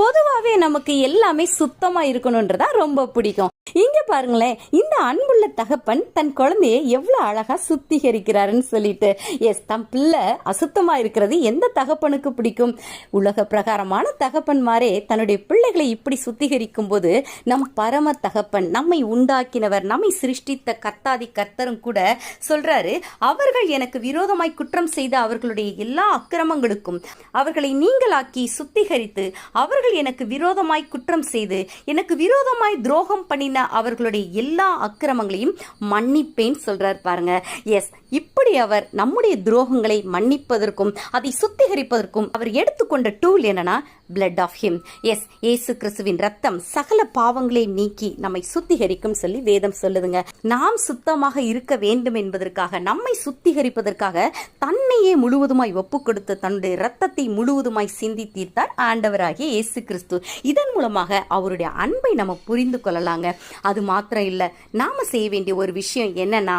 பொதுவாகவே நமக்கு எல்லாமே சுத்தமா இருக்கணும்ன்றதா ரொம்ப பிடிக்கும். இங்க பாருங்களேன் இந்த அன்புள்ள தகப்பன் தன் குழந்தைய எவ்வளவு அழகா சுத்திகரிக்கிறாருன்னு சொல்லிட்டு எஸ் தன் பிள்ளை அசுத்தமா இருக்கிறது எந்த தகப்பனுக்கு பிடிக்கும்? உலக பிரகாரமான தகப்பன்மாரே தன்னுடைய பிள்ளைகளை இப்படி சுத்திகரிக்கும் போது நம் பரம தகப்பன் நம்மை உண்டாக்கினவர் நம்மை சிருஷ்டித்த கர்த்தாதி கர்த்தரும் கூட சொல்றாரு அவர்கள் எனக்கு விரோதமாய் குற்றம் செய்த அவர்களுடைய எல்லா அக்கிரமங்களுக்கும் அவர்களை நீங்களாக்கி சுத்திகரித்து அவர்கள் அவர்கள் எனக்கு விரோதமாய் குற்றம் செய்து எனக்கு விரோதமாய் துரோகம் பண்ணின அவர்களுடைய எல்லா அக்கிரமங்களையும் மன்னிப்பேன் சொல்றார் பாருங்க. எஸ் இப்படி அவர் நம்முடைய துரோகங்களை மன்னிப்பதற்கும் அதை சுத்திகரிப்பதற்கும் அவர் எடுத்துக்கொண்ட டூல் என்னன்னா blood of him yes Yesu கிறிஸ்துவின் ரத்தம் சகல பாவங்களை நீக்கி நம்மை சுத்திகரிக்கும் சொல்லி வேதம் சொல்லுதுங்க. நாம் சுத்தமாக இருக்க வேண்டும் என்பதற்காக நம்மை சுத்திகரிப்பதற்காக தன்னையே முழுவதுமாய் ஒப்பு கொடுத்து தன்னுடைய ரத்தத்தை முழுவதுமாய் சிந்தி தீர்த்தார் ஆண்டவராகிய இயேசு இயேசு கிறிஸ்து இதன் மூலமாக அவருடைய அன்பை நம்ம புரிந்து கொள்ளலாங்க. அது மாத்திரம் இல்லை நாம செய்ய வேண்டிய ஒரு விஷயம் என்னன்னா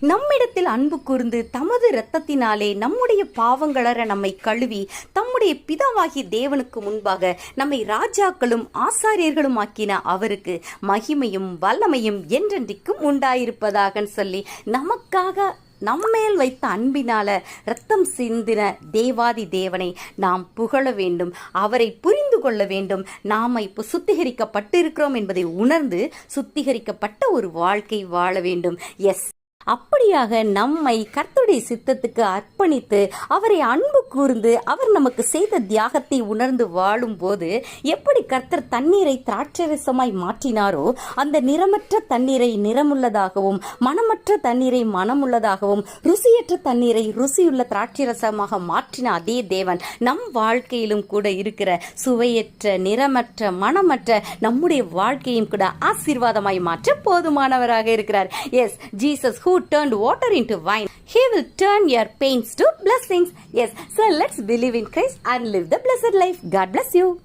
நம்மிடத்தில் அன்பு கூர்ந்து தமது இரத்தத்தினாலே நம்முடைய பாவங்களற நம்மை கழுவி தம்முடைய பிதாவாகி தேவனுக்கு முன்பாக நம்மை ராஜாக்களும் ஆசாரியர்களும் ஆக்கின அவருக்கு மகிமையும் வல்லமையும் என்றென்றைக்கும் உண்டாயிருப்பதாக சொல்லி நமக்காக நம்மேல் வைத்த அன்பினால ரத்தம் சிந்தின தேவாதி தேவனை நாம் புகழ வேண்டும். அவரை புரிந்து கொள்ள வேண்டும். நாம் இப்போ சுத்திகரிக்கப்பட்டிருக்கிறோம் என்பதை உணர்ந்து சுத்திகரிக்கப்பட்ட ஒரு வாழ்க்கை வாழ வேண்டும். எஸ் அப்படியாக நம்மை கர்த்தருடைய சித்தத்துக்கு அர்ப்பணித்து அவரை அன்பு கூர்ந்து அவர் நமக்கு செய்த தியாகத்தை உணர்ந்து வாழும்போது எப்படி கர்த்தர் தண்ணீரை திராட்சரசமாய் மாற்றினாரோ அந்த நிறமற்ற தண்ணீரை நிறமுள்ளதாகவும் மனமற்ற தண்ணீரை மனமுள்ளதாகவும் ருசியற்ற தண்ணீரை ருசியுள்ள திராட்சரசமாக மாற்றின அதே தேவன் நம் வாழ்க்கையிலும் கூட இருக்கிற சுவையற்ற நிறமற்ற மனமற்ற நம்முடைய வாழ்க்கையும் கூட ஆசீர்வாதமாய் மாற்ற போதுமானவராக இருக்கிறார். Yes Jesus who turned water into wine. He will turn your pains to blessings. Yes so let's believe in christ and live the blessed life. God bless you